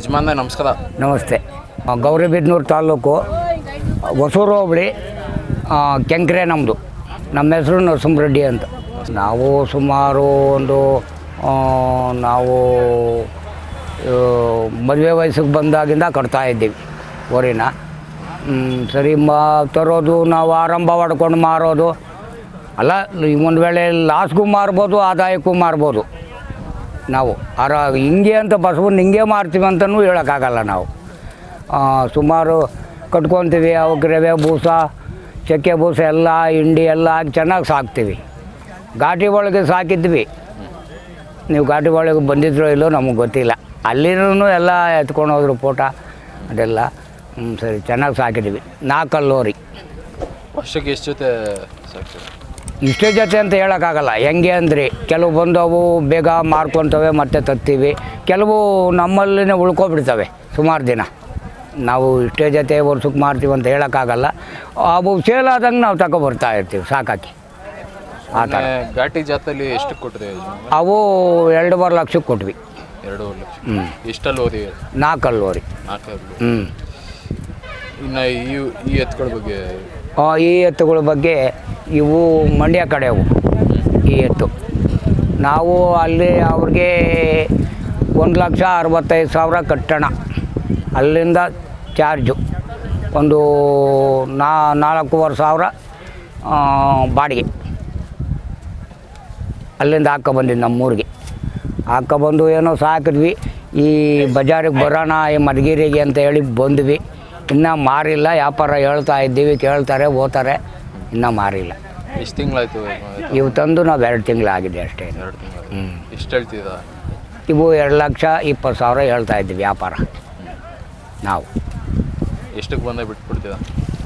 ಯಜಮಾನ ನಮಸ್ಕಾರ. ನಮಸ್ತೆ. ಗೌರಿಬಿದ್ನೂರು ತಾಲೂಕು ಹೊಸೂರು ಹೋಬಳಿ ಕೆಂಕ್ರೆ ನಮ್ಮದು ನಮ್ಮ ಹೆಸರು ನರಸಿಂಹರೆಡ್ಡಿ ಅಂತ. ನಾವು ಸುಮಾರು ಒಂದು ನಾವು ಮದುವೆ ವಯಸ್ಸಿಗೆ ಬಂದಾಗಿಂದ ಕಟ್ತಾ ಇದ್ದೀವಿ ಊರಿನ. ಸರಿ, ಮಾ, ತರೋದು ನಾವು ಆರಂಭ ಮಾಡ್ಕೊಂಡು ಮಾರೋದು. ಅಲ್ಲ ಒಂದು ವೇಳೆ ಲಾಸ್ಗೂ ಮಾರ್ಬೋದು, ಆದಾಯಕ್ಕೂ ಮಾರ್ಬೋದು. ನಾವು. ಆರ, ಹಿಂಗೆ ಅಂತ ಬಸವನ್ನ ಹಿಂಗೆ ಮಾಡ್ತೀವಿ ಅಂತಲೂ ಹೇಳೋಕ್ಕಾಗಲ್ಲ ನಾವು. ಸುಮಾರು ಕಟ್ಕೊತೀವಿ ಅವಕ್ಕೆ ರವೆ ಬೂಸ, ಚಕ್ಕೆ ಬೂಸ ಎಲ್ಲ, ಹಿಂಡಿ ಎಲ್ಲ ಹಾಕಿ ಚೆನ್ನಾಗಿ ಸಾಕ್ತೀವಿ. ಘಾಟಿ ಒಳಗೆ ಸಾಕಿದ್ವಿ. ನೀವು ಘಾಟಿ ಒಳಗೆ ಬಂದಿದ್ರೋ ಇಲ್ಲೋ ನಮಗೆ ಗೊತ್ತಿಲ್ಲ. ಅಲ್ಲಿನೂ ಎಲ್ಲ ಎತ್ಕೊಂಡು ಹೋದ್ರು ಫೋಟ ಅದೆಲ್ಲ. ಹ್ಞೂ ಸರಿ, ಚೆನ್ನಾಗಿ ಸಾಕಿದ್ವಿ. ನಾಲ್ಕಲ್ಲೋರಿ ವರ್ಷಕ್ಕೆ ಎಷ್ಟು ಜೊತೆ ಸಾಕ್ತೀವಿ ಇಷ್ಟೇ ಜೊತೆ ಅಂತ ಹೇಳೋಕ್ಕಾಗಲ್ಲ. ಹೆಂಗೆ ಅಂದರೆ ಕೆಲವು ಬಂದವು ಬೇಗ ಮಾರ್ಕೊತವೆ ಮತ್ತೆ ತತ್ತೀವಿ. ಕೆಲವು ನಮ್ಮಲ್ಲಿನೇ ಉಳ್ಕೊಬಿಡ್ತವೆ ಸುಮಾರು ದಿನ. ನಾವು ಇಷ್ಟೇ ಜೊತೆ ವರ್ಷಕ್ಕೆ ಮಾರ್ತೀವಿ ಅಂತ ಹೇಳೋಕ್ಕಾಗಲ್ಲ. ಅವು ಸೇಲ್ ಆದಂಗೆ ನಾವು ತಗೊಬರ್ತಾ ಇರ್ತೀವಿ ಸಾಕಾಕಿ. ಆ ಥರ. ಘಾಟಿ ಜಾತಲ್ಲಿ ಎಷ್ಟು ಕೊಟ್ಟಿದೆ ಅವು ಎರಡೂವರೆ ಲಕ್ಷಕ್ಕೆ ಕೊಟ್ವಿ. ಎರಡೂವರೆ ಲಕ್ಷ. ಹ್ಞೂ ಎಷ್ಟಲ್ಲಿ ಓದಿ ಓರಿ ನಾಲ್ಕು ಹ್ಞೂ ಇನ್ನು ಈ ಈ ಎತ್ತುಗಳ ಬಗ್ಗೆ ಈ ಎತ್ತುಗಳ ಬಗ್ಗೆ ಇವು ಮಂಡ್ಯ ಕಡೆವು ಈ ಎತ್ತು. ನಾವು ಅಲ್ಲಿ ಅವ್ರಿಗೆ ಒಂದು ಲಕ್ಷ ಅರವತ್ತೈದು ಸಾವಿರ ಕಟ್ಟೋಣ. ಅಲ್ಲಿಂದ ಚಾರ್ಜು. ಒಂದು ನಾ, ನಾಲ್ಕೂವರೆ ಸಾವಿರ ಬಾಡಿಗೆ. ಅಲ್ಲಿಂದ ಹಾಕ್ಕೊಬಂದಿದ್ದು ನಮ್ಮೂರಿಗೆ. ಹಾಕ್ಕೊಬಂದು ಏನೋ ಸಾಕಿದ್ವಿ. ಈ ಬಜಾರಿಗೆ ಬರೋಣ, ಈ ಮಧುಗಿರಿಗೆ ಅಂತ ಹೇಳಿ ಬಂದ್ವಿ. ಇನ್ನೂ ಮಾರಿಲ್ಲ. ವ್ಯಾಪಾರ ಹೇಳ್ತಾ ಇದ್ದೀವಿ, ಕೇಳ್ತಾರೆ ಓದ್ತಾರೆ ಇನ್ನೂ ಮಾರಿಲ್ಲ. ಎಷ್ಟು ತಿಂಗಳಾಯ್ತು ಇವು ತಂದು ನಾವು ಎರಡು ತಿಂಗಳಾಗಿದೆ ಅಷ್ಟೇ. ಎರಡು ತಿಂಗಳು ಹ್ಞೂ ಎಷ್ಟು ಹೇಳ್ತಿದ್ದ ಇವು ಎರಡು ಲಕ್ಷ ಇಪ್ಪತ್ತು ಸಾವಿರ ಹೇಳ್ತಾ ಇದ್ದೀವಿ ವ್ಯಾಪಾರ. ನಾವು. ಎಷ್ಟಕ್ಕೆ ಬಂದ ಬಿಟ್ಬಿಡ್ತೀವ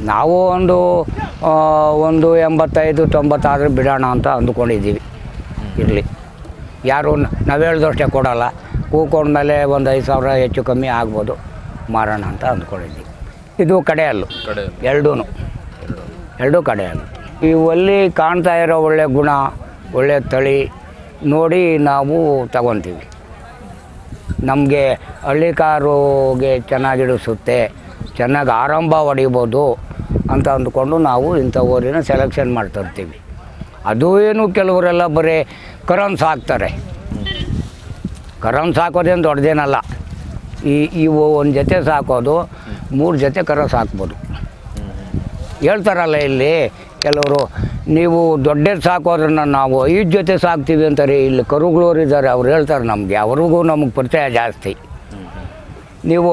ನಾವು ಒಂದು ಆ, ಒಂದು ಎಂಬತ್ತೈದು ತೊಂಬತ್ತಾದ್ರೆ ಬಿಡೋಣ ಅಂತ ಅಂದ್ಕೊಂಡಿದ್ದೀವಿ. ಇರಲಿ. ಯಾರು ನ- ನಾವು ಹೇಳ್ದಷ್ಟೇ ಕೊಡೋಲ್ಲ. ಕೂಕೊಂಡ್ಮೇಲೆ ಒಂದು ಐದು ಸಾವಿರ ಹೆಚ್ಚು ಕಮ್ಮಿ ಆಗ್ಬೋದು. ಮಾರೋಣ ಅಂತ ಅಂದ್ಕೊಂಡಿದ್ದೀವಿ. ಇದು ಕಡೆಯಲ್ಲು. ಕಡೆ ಎರಡೂ ಎರಡು ಕಡೆ ಈ ಒಲ್ಲಿ ಕಾಣ್ತಾ ಇರೋ ಒಳ್ಳೆ ಗುಣ, ಒಳ್ಳೆ ತಳಿ ನೋಡಿ ನಾವು ತಗೊತೀವಿ. ನಮಗೆ ಹಳ್ಳಿ ಕಾರುಗೆ ಚೆನ್ನಾಗಿಡಿಸುತ್ತೆ, ಚೆನ್ನಾಗಿ ಆರಂಭ ಹೊಡಿಬೋದು ಅಂತ ಅಂದ್ಕೊಂಡು ನಾವು ಇಂಥ ಊರಿನ ಸೆಲೆಕ್ಷನ್ ಮಾಡ್ತಿರ್ತೀವಿ. ಅದು ಏನು ಕೆಲವರೆಲ್ಲ ಬರೀ ಕರನ್ ಸಾಕ್ತಾರೆ. ಕರನ್ ಸಾಕೋದೇನು ದೊಡ್ಡದೇನಲ್ಲ. ಈ, ಇವು ಒಂದು ಜೊತೆ ಸಾಕೋದು, ಮೂರು ಜೊತೆ ಕರ ಸಾಕ್ಬೋದು. ಹೇಳ್ತಾರಲ್ಲ ಇಲ್ಲಿ ಕೆಲವರು ನೀವು ದೊಡ್ಡದು ಸಾಕೋದ್ರನ್ನ ನಾವು ಐದು ಜೊತೆ ಸಾಕ್ತೀವಿ ಅಂತಾರೆ ಇಲ್ಲಿ ಕರುಗಳವ್ರು ಇದ್ದಾರೆ. ಅವ್ರು ಹೇಳ್ತಾರೆ ನಮಗೆ ಅವ್ರಿಗೂ ನಮಗೆ ಪರಿಚಯ ಜಾಸ್ತಿ. ನೀವು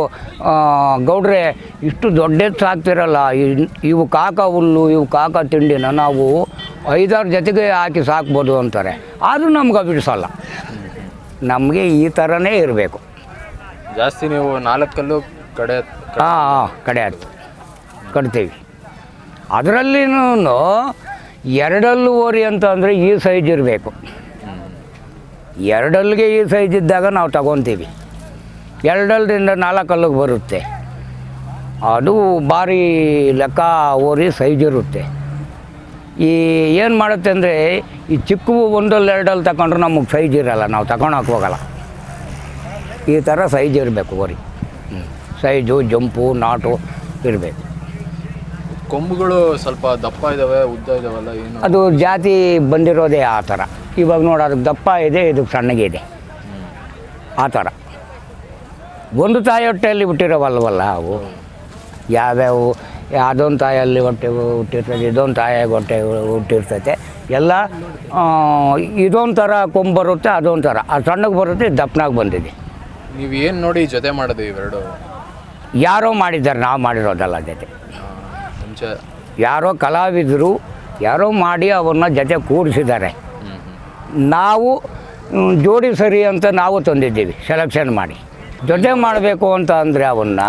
ಗೌಡ್ರೆ ಇಷ್ಟು ದೊಡ್ಡದು ಸಾಕ್ತಿರಲ್ಲ ಇವು ಕಾಕ ಹುಲ್ಲು ಇವು ಕಾಕ ತಿಂಡಿನ ನಾವು ಐದಾರು ಜೊತೆಗೆ ಹಾಕಿ ಸಾಕ್ಬೋದು ಅಂತಾರೆ. ಆದರೂ ನಮ್ಗೆ ಬಿಡಿಸಲ್ಲ. ನಮಗೆ ಈ ಥರನೇ ಇರಬೇಕು. ಜಾಸ್ತಿ ನೀವು ನಾಲ್ಕಲ್ಲೂ ಕಡೆ ಹಾಂ ಹಾಂ ಕಡೆ ಆಯ್ತು. ಕಟ್ತೀವಿ. ಅದರಲ್ಲಿನೂ ಎರಡಲ್ಲೂ ಓರಿ ಅಂತ ಅಂದರೆ ಈ ಸೈಜ್ ಇರಬೇಕು. ಎರಡಲ್ಲಿಗೆ ಈ ಸೈಜ್ ಇದ್ದಾಗ ನಾವು ತಗೊತೀವಿ. ಎರಡಲ್ಲಿಂದ ನಾಲ್ಕಲ್ಲಿಗೆ ಬರುತ್ತೆ. ಅದು ಭಾರಿ ಲೆಕ್ಕ ಓರಿ ಸೈಜ್ ಇರುತ್ತೆ. ಈ ಏನು ಮಾಡುತ್ತೆ ಅಂದರೆ ಈ ಚಿಕ್ಕವು ಒಂದಲ್ಲಿ ಎರಡಲ್ಲಿ ತಗೊಂಡ್ರೆ ನಮಗೆ ಸೈಜ್ ಇರಲ್ಲ, ನಾವು ತಗೊಳಕ್ಕೆ ಹೋಗಲ್ಲ. ಈ ಥರ ಸೈಜ್ ಇರಬೇಕು ಓರಿ. ಸೈಜು, ಜಂಪು, ನಾಟು ಇರಬೇಕು. ಕೊಂಬುಗಳು ಸ್ವಲ್ಪ ದಪ್ಪ ಇದಾವೆ ಉದ್ದ ಇದಾವಲ್ಲ ಏನು? ಅದು ಜಾತಿ ಬಂದಿರೋದೇ ಆ ಥರ. ಇವಾಗ ನೋಡಿ ಅದಕ್ಕೆ ದಪ್ಪ ಇದೆ ಇದಕ್ಕೆ ಸಣ್ಣಗೆ ಇದೆ. ಆ ಥರ. ಒಂದು ತಾಯಿ ಹೊಟ್ಟೆಯಲ್ಲಿ ಹುಟ್ಟಿರೋವಲ್ವಲ್ಲ ಅವು? ಯಾವ್ಯಾವು? ಅದೊಂದು ತಾಯಲ್ಲಿ ಹೊಟ್ಟೆ ಹುಟ್ಟಿರ್ತೈತೆ ಇದೊಂದು ತಾಯಿಯಾಗಿ ಹೊಟ್ಟೆ ಹುಟ್ಟಿರ್ತೈತೆ ಎಲ್ಲ ಇದೊಂದು ಥರ ಕೊಂಬು ಬರುತ್ತೆ ಅದೊಂದು ಥರ. ಅದು ಸಣ್ಣಗೆ ಬರುತ್ತೆ ದಪ್ಪನಾಗಿ ಬಂದಿದೆ. ನೀವು ಏನು ನೋಡಿ ಜೊತೆ ಮಾಡೋದು ಇವೆರಡು? ಯಾರೋ ಮಾಡಿದ್ದಾರೆ ನಾವು ಮಾಡಿರೋದಲ್ಲ ಜೊತೆ. ಯಾರೋ ಕಲಾವಿದರು, ಯಾರೋ ಮಾಡಿ ಅವನ್ನ ಜೊತೆ ಕೂಡಿಸಿದ್ದಾರೆ ನಾವು ಜೋಡಿ ಸರಿ ಅಂತ ನಾವು ತಂದಿದ್ದೀವಿ ಸೆಲೆಕ್ಷನ್ ಮಾಡಿ. ಜೊತೆ ಮಾಡಬೇಕು ಅಂತ ಅಂದರೆ ಅವನ್ನ,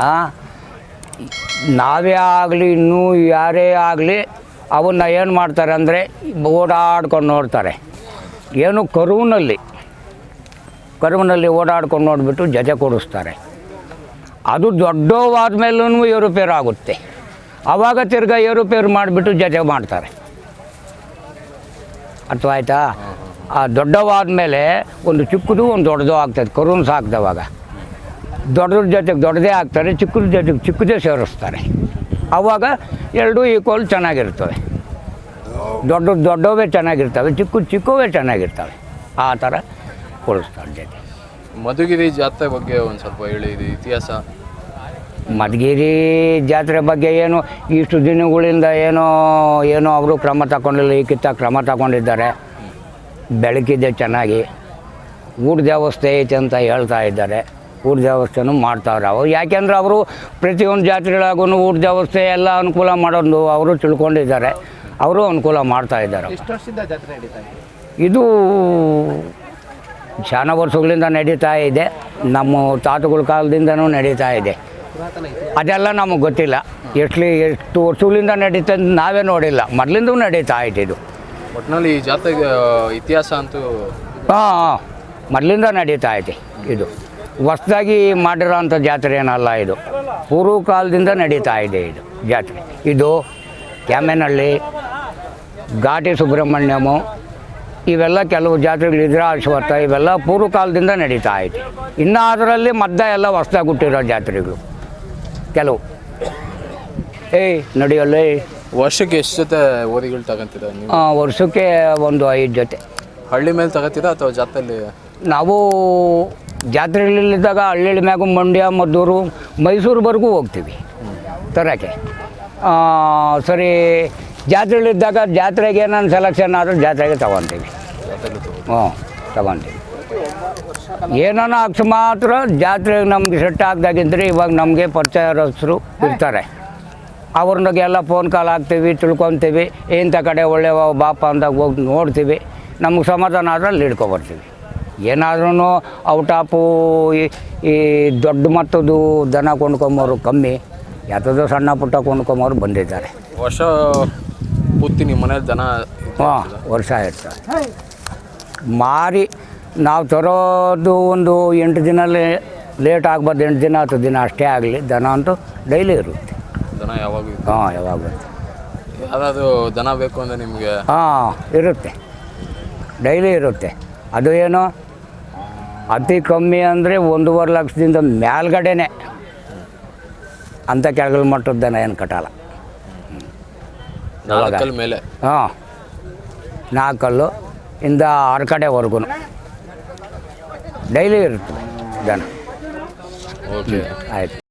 ನಾವೇ ಆಗಲಿ, ಇನ್ನೂ ಯಾರೇ ಆಗಲಿ, ಅವನ್ನ ಏನು ಮಾಡ್ತಾರೆ ಅಂದರೆ ಓಡಾಡ್ಕೊಂಡು ನೋಡ್ತಾರೆ. ಏನು ಕರುವಿನಲ್ಲಿ ಕರುವಿನಲ್ಲಿ ಓಡಾಡ್ಕೊಂಡು ನೋಡಿಬಿಟ್ಟು ಜೊತೆ ಕೊಡಿಸ್ತಾರೆ ಅದು ದೊಡ್ಡವಾದ ಮೇಲೂ ಏರುಪೇರು ಆಗುತ್ತೆ ಆವಾಗ ತಿರ್ಗ ಏರುಪೇರು ಮಾಡಿಬಿಟ್ಟು ಜೊತೆ ಮಾಡ್ತಾರೆ. ಅರ್ಥವಾಯ್ತಾ? ಆ ದೊಡ್ಡವಾದ ಮೇಲೆ ಒಂದು ಚಿಕ್ಕದು, ಒಂದು ದೊಡ್ಡದು ಆಗ್ತದೆ. ಕರುನ್ ಸಾಕ್ದವಾಗ. ದೊಡ್ಡದ್ರ ಜೊತೆಗೆ ದೊಡ್ಡದೇ ಆಗ್ತಾರೆ ಚಿಕ್ಕದ್ರ ಜೊತೆಗೆ ಚಿಕ್ಕದೇ ಸೇರಿಸ್ತಾರೆ. ಆವಾಗ ಎರಡೂ ಈಕ್ವಲ್ ಚೆನ್ನಾಗಿರ್ತವೆ. ದೊಡ್ಡ ದೊಡ್ಡವೇ ಚೆನ್ನಾಗಿರ್ತವೆ ಚಿಕ್ಕ ಚಿಕ್ಕವೇ ಚೆನ್ನಾಗಿರ್ತವೆ. ಆ ಥರ ಕೊಡಿಸ್ತಾರೆ ಜೊತೆ. ಮಧುಗಿರಿ ಜಾತ್ರೆ ಬಗ್ಗೆ ಒಂದು ಸ್ವಲ್ಪ ಹೇಳಿ ಇತಿಹಾಸ. ಮಧುಗಿರಿ ಜಾತ್ರೆ ಬಗ್ಗೆ ಏನು ಇಷ್ಟು ದಿನಗಳಿಂದ ಏನೋ ಏನೋ ಅವರು ಕ್ರಮ ತಗೊಂಡಿಲ್ಲ ಈ ಕಿತ್ತ ಕ್ರಮ ತಗೊಂಡಿದ್ದಾರೆ. ಬೆಳಕಿದೆ ಚೆನ್ನಾಗಿ. ಊಟ ವ್ಯವಸ್ಥೆ ಐತೆ ಅಂತ ಹೇಳ್ತಾ ಇದ್ದಾರೆ. ಊಟ ವ್ಯವಸ್ಥೆನೂ ಮಾಡ್ತಾವ್ರೆ ಅವರು. ಯಾಕೆಂದ್ರೆ ಅವರು ಪ್ರತಿಯೊಂದು ಜಾತ್ರೆಗಳಾಗೂ ಊಟ ವ್ಯವಸ್ಥೆ ಎಲ್ಲ ಅನುಕೂಲ ಮಾಡೋದು ಅವರು ತಿಳ್ಕೊಂಡಿದ್ದಾರೆ. ಅವರು ಅನುಕೂಲ ಮಾಡ್ತಾ ಇದ್ದಾರೆ. ಇದು ಶಾನ ವರ್ಷಗಳಿಂದ ನಡೀತಾ ಇದೆ. ನಮ್ಮ ತಾತಗಳ ಕಾಲದಿಂದನೂ ನಡೀತಾ ಇದೆ. ಅದೆಲ್ಲ ನಮಗೆ ಗೊತ್ತಿಲ್ಲ. ಎಷ್ಟು ಎಷ್ಟು ವರ್ಷಗಳಿಂದ ನಡೀತಾ ಅಂತ ನಾವೇ ನೋಡಿಲ್ಲ. ಮೊದಲಿಂದೂ ನಡೀತಾ ಇದೆ ಇದು ಒಟ್ಟಿನಲ್ಲಿ ಈ ಜಾತ್ರೆಗೆ ಇತಿಹಾಸ ಅಂತೂ ಹಾಂ ಹಾಂ. ಮೊದಲಿಂದ ನಡೀತಾ ಐತೆ ಇದು. ಹೊಸ್ದಾಗಿ ಮಾಡಿರೋ ಅಂಥ ಜಾತ್ರೆ ಏನಲ್ಲ ಇದು. ಪೂರ್ವ ಕಾಲದಿಂದ ನಡೀತಾ ಇದೆ ಇದು ಜಾತ್ರೆ. ಇದು ಕ್ಯಾಮೆನಹಳ್ಳಿ ಘಾಟಿ ಸುಬ್ರಹ್ಮಣ್ಯಮು ಇವೆಲ್ಲ ಕೆಲವು ಜಾತ್ರೆಗಳಿದ್ರೆ ಅಶ್ವತ್ಥ ಇವೆಲ್ಲ ಪೂರ್ವ ಕಾಲದಿಂದ ನಡೀತಾ ಐತೆ ಇನ್ನು ಅದರಲ್ಲಿ ಮದ್ದ ಎಲ್ಲ ಹೊಸ್ದಾಗಿ ಹುಟ್ಟಿರೋ ಜಾತ್ರೆಗಳು. ಕೆಲವು. ಏಯ್ ನಡೆಯಲ್ಲೇ. ವರ್ಷಕ್ಕೆ ಎಷ್ಟು ಜೊತೆ ಓದಿಗಳು ನೀವು? ಆ, ವರ್ಷಕ್ಕೆ ಒಂದು ಐದು ಜೊತೆ. ಹಳ್ಳಿ ಮೇಲೆ ತಗೋತೀರಾ ಅಥವಾ ಜಾತ್ರೆಯಲ್ಲಿ ನಾವು ಜಾತ್ರೆಗಳಿದ್ದಾಗ ಹಳ್ಳಿ ಮ್ಯಾಗು ಮಂಡ್ಯ ಮದ್ದೂರು ಮೈಸೂರುವರೆಗೂ ಹೋಗ್ತೀವಿ ತರೋಕ್ಕೆ. ಸರಿ ಜಾತ್ರೆಗಳಿದ್ದಾಗ ಜಾತ್ರೆಗೆ ನಾನು ಸೆಲೆಕ್ಷನ್ ಆದರೂ ಜಾತ್ರೆಗೆ ತಗೊತೀವಿ. ಹ್ಞೂ ತಗೊತೀವಿ. ಏನಾನ ಮಾತ್ರ ಜಾತ್ರೆಗೆ ನಮ್ಗೆ ಸೆಟ್ ಆಗ್ದಾಗಿದ್ರೆ ಇವಾಗ ನಮಗೆ ಪರಿಚಯರಸ್ಥರು ಇರ್ತಾರೆ. ಅವ್ರನ್ನಗೆಲ್ಲ ಫೋನ್ ಕಾಲ್ ಹಾಕ್ತೀವಿ ತಿಳ್ಕೊತೀವಿ. ಇಂಥ ಕಡೆ ಒಳ್ಳೆಯ ಬಾಪ ಅಂದಾಗ ಹೋಗಿ ನೋಡ್ತೀವಿ. ನಮ್ಗೆ ಸಮಾಧಾನ ಆದ್ರೆ ಅಲ್ಲಿ ಹಿಡ್ಕೊಬರ್ತೀವಿ. ಏನಾದ್ರೂ ಔಟ್ ಆಫು ಈ ಈ ದೊಡ್ಡ ಮಟ್ಟದ್ದು ದನ ಕೊಂಡ್ಕೊಂಬೋರು ಕಮ್ಮಿ. ಯಾತದೋ ಸಣ್ಣ ಪುಟ್ಟ ಕೊಂಡ್ಕೊಂಬೋರು ಬಂದಿದ್ದಾರೆ. ವರ್ಷ ಪೂರ್ತಿ ನಿಮ್ಮ ಮನೇಲಿ ದನ ಹಾಂ ವರ್ಷ ಇರ್ತಾರೆ ಮಾರಿ ನಾವು ತರೋದು ಒಂದು ಎಂಟು ದಿನ ಲೇಟ್ ಆಗ್ಬಾರ್ದು ಎಂಟು ದಿನ ಹತ್ತು ದಿನ ಅಷ್ಟೇ ಆಗಲಿ ದನ ಅಂತೂ ಡೈಲಿ ಇರುತ್ತೆ. ದನ ಯಾವಾಗ ಹಾಂ ಯಾವಾಗ ಬರುತ್ತೆ ಯಾವ್ದಾದ್ರು ದನ ಬೇಕು ಅಂದರೆ ನಿಮಗೆ? ಹಾಂ ಇರುತ್ತೆ. ಡೈಲಿ ಇರುತ್ತೆ. ಅದು ಏನು? ಅತಿ ಕಮ್ಮಿ ಅಂದರೆ ಒಂದೂವರೆ ಲಕ್ಷದಿಂದ ಮೇಲ್ಗಡೆನೆ. ಅಂಥ ಕೆಳಗಲ್ ಮಟ್ಟದ ದನ ಏನು ಕಟ್ಟಲ್ಲ. ಮೇಲೆ. ಹಾಂ ನಾಲ್ಕಲ್ಲು ಇಂದ ಆರು ಕಡೆವರೆಗೂ ಡೈಲಿ ಇರುತ್ತೆ ದನ ಓಕೆ ಆಯಿತು